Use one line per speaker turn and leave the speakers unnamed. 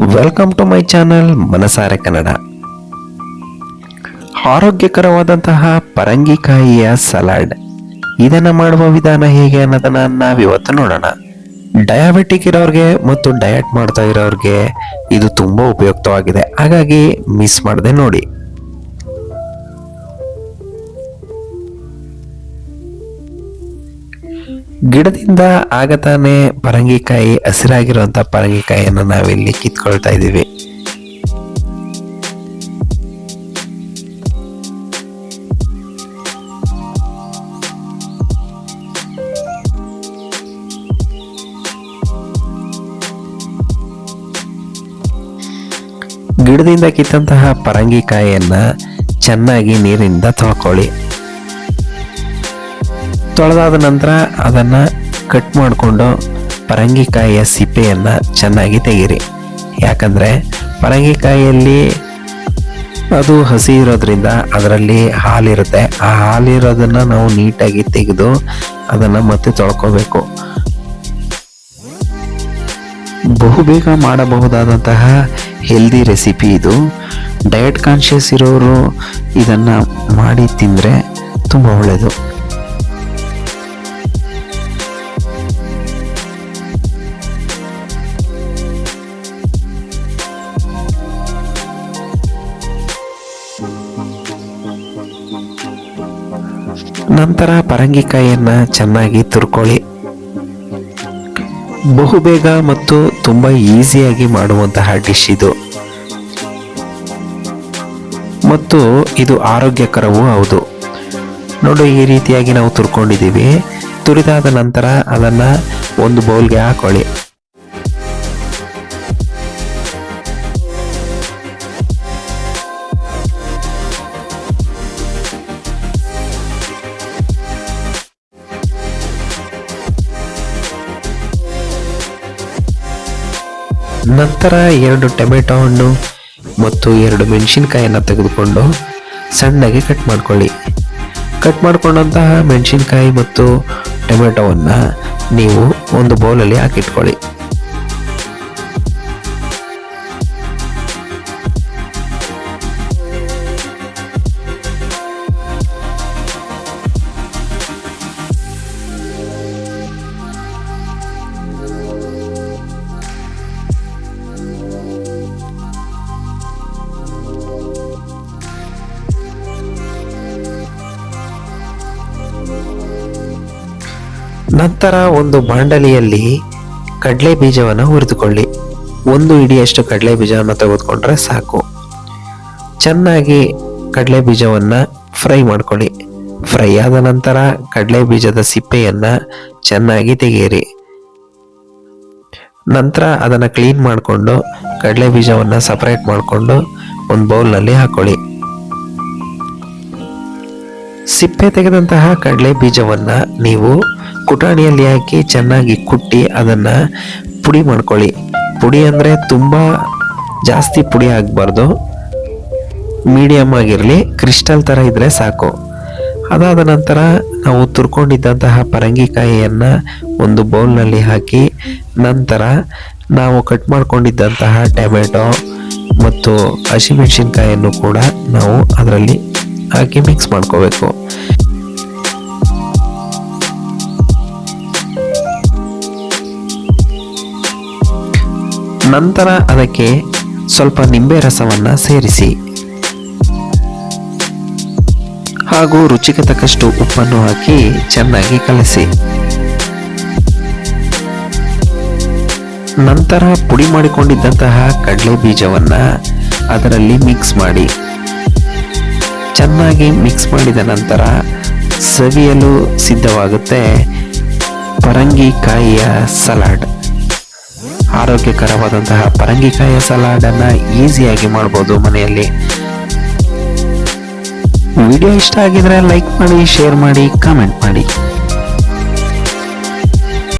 Welcome to my channel ಮನಸಾರೆ Kannada ಆರೋಗ್ಯಕರವಾದಂತಹ ಪರಂಗಿಕಾಯಿಯ salad ಇದನ್ನು ಮಾಡುವ ವಿಧಾನ ಹೇಗೆ ಅನ್ನೋದನ್ನ ನಾವಿವತ್ತು ನೋಡೋಣ. ಡಯಾಬಿಟಿಕ್ ಇರೋರಿಗೆ ಮತ್ತು ಡಯಟ್ ಮಾಡ್ತಾ ಇರೋರಿಗೆ ಇದು ತುಂಬ ಉಪಯುಕ್ತವಾಗಿದೆ. ಹಾಗಾಗಿ ಮಿಸ್ ಮಾಡದೆ ನೋಡಿ. ಗಿಡದಿಂದ ಆಗತಾನೆ ಪರಂಗಿಕಾಯಿ ಹಸಿರಾಗಿರುವಂತಹ ಪರಂಗಿಕಾಯಿಯನ್ನು ನಾವಿಲ್ಲಿ ಕಿತ್ಕೊಳ್ತಾ ಇದ್ದೀವಿ. ಗಿಡದಿಂದ ಕಿತ್ತಂತಹ ಪರಂಗಿಕಾಯಿಯನ್ನ ಚೆನ್ನಾಗಿ ನೀರಿನಿಂದ ತೊಳ್ಕೊಳ್ಳಿ. ತೊಳೆದಾದ ನಂತರ ಅದನ್ನು ಕಟ್ ಮಾಡಿಕೊಂಡು ಪರಂಗಿಕಾಯಿಯ ಸಿಪ್ಪೆಯನ್ನು ಚೆನ್ನಾಗಿ ತೆಗೀರಿ. ಯಾಕಂದರೆ ಪರಂಗಿಕಾಯಿಯಲ್ಲಿ ಅದು ಹಸಿ ಇರೋದ್ರಿಂದ ಅದರಲ್ಲಿ ಹಾಲಿರುತ್ತೆ. ಆ ಹಾಲಿರೋದನ್ನು ನಾವು ನೀಟಾಗಿ ತೆಗೆದು ಅದನ್ನು ಮತ್ತೆ ತೊಳ್ಕೋಬೇಕು. ಬಹುಬೇಗ ಮಾಡಬಹುದಾದಂತಹ ಹೆಲ್ದಿ ರೆಸಿಪಿ ಇದು. ಡಯಟ್ ಕಾನ್ಷಿಯಸ್ ಇರೋರು ಇದನ್ನು ಮಾಡಿ ತಿಂದರೆ ತುಂಬ ಒಳ್ಳೆಯದು ನಂತರ ಪರಂಗಿಕಾಯಿಯನ್ನು ಚೆನ್ನಾಗಿ ತುರ್ಕೊಳ್ಳಿ. ಬಹುಬೇಗ ಮತ್ತು ತುಂಬ ಈಸಿಯಾಗಿ ಮಾಡುವಂತಹ ಡಿಶ್ ಇದು. ಮತ್ತು ಇದು ಆರೋಗ್ಯಕರವೂ ಹೌದು. ನೋಡಿ, ಈ ರೀತಿಯಾಗಿ ನಾವು ತುರ್ಕೊಂಡಿದ್ದೀವಿ. ತುರಿದಾದ ನಂತರ ಅದನ್ನು ಒಂದು ಬೌಲ್ಗೆ ಹಾಕೊಳ್ಳಿ. ನಂತರ ಎರಡು ಟೊಮೆಟೊ ಹಣ್ಣು ಮತ್ತು ಎರಡು ಮೆಣಸಿನ್ಕಾಯಿಯನ್ನು ತೆಗೆದುಕೊಂಡು ಸಣ್ಣಗೆ ಕಟ್ ಮಾಡ್ಕೊಳ್ಳಿ. ಕಟ್ ಮಾಡಿಕೊಂಡಂತಹ ಮೆಣಸಿನ್ಕಾಯಿ ಮತ್ತು ಟೊಮೆಟೊವನ್ನು ನೀವು ಒಂದು ಬೌಲಲ್ಲಿ ಹಾಕಿಟ್ಕೊಳ್ಳಿ. ನಂತರ ಒಂದು ಬಾಂಡಲಿಯಲ್ಲಿ ಕಡಲೆ ಬೀಜವನ್ನು ಹುರಿದುಕೊಳ್ಳಿ. ಒಂದು ಇಡಿಯಷ್ಟು ಕಡಲೆ ಬೀಜವನ್ನು ತೆಗೆದುಕೊಂಡ್ರೆ ಸಾಕು. ಚೆನ್ನಾಗಿ ಕಡಲೆ ಬೀಜವನ್ನು ಫ್ರೈ ಮಾಡ್ಕೊಳ್ಳಿ. ಫ್ರೈ ಆದ ನಂತರ ಕಡಲೆ ಬೀಜದ ಸಿಪ್ಪೆಯನ್ನು ಚೆನ್ನಾಗಿ ತೆಗೆಯಿರಿ. ನಂತರ ಅದನ್ನು ಕ್ಲೀನ್ ಮಾಡಿಕೊಂಡು ಕಡಲೆ ಬೀಜವನ್ನು ಸಪರೇಟ್ ಮಾಡಿಕೊಂಡು ಒಂದು ಬೌಲ್ನಲ್ಲಿ ಹಾಕೊಳ್ಳಿ. ಸಿಪ್ಪೆ ತೆಗೆದಂತಹ ಕಡಲೆ ಬೀಜವನ್ನ ನೀವು ಕುಟಾಣಿಯಲ್ಲಿ ಹಾಕಿ ಚೆನ್ನಾಗಿ ಕುಟ್ಟಿ ಅದನ್ನು ಪುಡಿ ಮಾಡ್ಕೊಳ್ಳಿ. ಪುಡಿ ಅಂದರೆ ತುಂಬ ಜಾಸ್ತಿ ಪುಡಿ ಆಗಬಾರ್ದು. ಮೀಡಿಯಮ್ ಆಗಿರಲಿ, ಕ್ರಿಸ್ಟಲ್ ಥರ ಇದ್ದರೆ ಸಾಕು. ಅದಾದ ನಂತರ ನಾವು ತುರ್ಕೊಂಡಿದ್ದಂತಹ ಪರಂಗಿಕಾಯಿಯನ್ನು ಒಂದು ಬೌಲ್ನಲ್ಲಿ ಹಾಕಿ ನಂತರ ನಾವು ಕಟ್ ಮಾಡ್ಕೊಂಡಿದ್ದಂತಹ ಟೊಮೆಟೊ ಮತ್ತು ಹಸಿಮೆಣಸಿನ್ಕಾಯಿಯನ್ನು ಕೂಡ ನಾವು ಅದರಲ್ಲಿ ಹಾಕಿ ಮಿಕ್ಸ್ ಮಾಡ್ಕೋಬೇಕು. ನಂತರ ಅದಕ್ಕೆ ಸ್ವಲ್ಪ ನಿಂಬೆ ರಸವನ್ನು ಸೇರಿಸಿ. ಹಾಗೂ ರುಚಿಗೆ ತಕ್ಕಷ್ಟು ಉಪ್ಪನ್ನು ಹಾಕಿ ಚೆನ್ನಾಗಿ ಕಲಸಿ. ನಂತರ ಪುಡಿ ಮಾಡಿಕೊಂಡಿದ್ದಂತಹ ಕಡಲೆ ಬೀಜವನ್ನು ಅದರಲ್ಲಿ ಮಿಕ್ಸ್ ಮಾಡಿ. ಚೆನ್ನಾಗಿ ಮಿಕ್ಸ್ ಮಾಡಿದ ನಂತರ ಸವಿಯಲು ಸಿದ್ಧವಾಗುತ್ತೆ ಪರಂಗಿಕಾಯಿಯ ಸಲಾಡ್. ಆರೋಗ್ಯಕರವಾದಂತಹ ಪರಂಗಿಕಾಯಿಯ ಸಲಾಡನ್ನು ಈಸಿಯಾಗಿ ಮಾಡ್ಬೋದು ಮನೆಯಲ್ಲಿ. ವಿಡಿಯೋ ಇಷ್ಟ ಆಗಿದ್ರೆ ಲೈಕ್ ಮಾಡಿ, ಶೇರ್ ಮಾಡಿ, ಕಾಮೆಂಟ್ ಮಾಡಿ.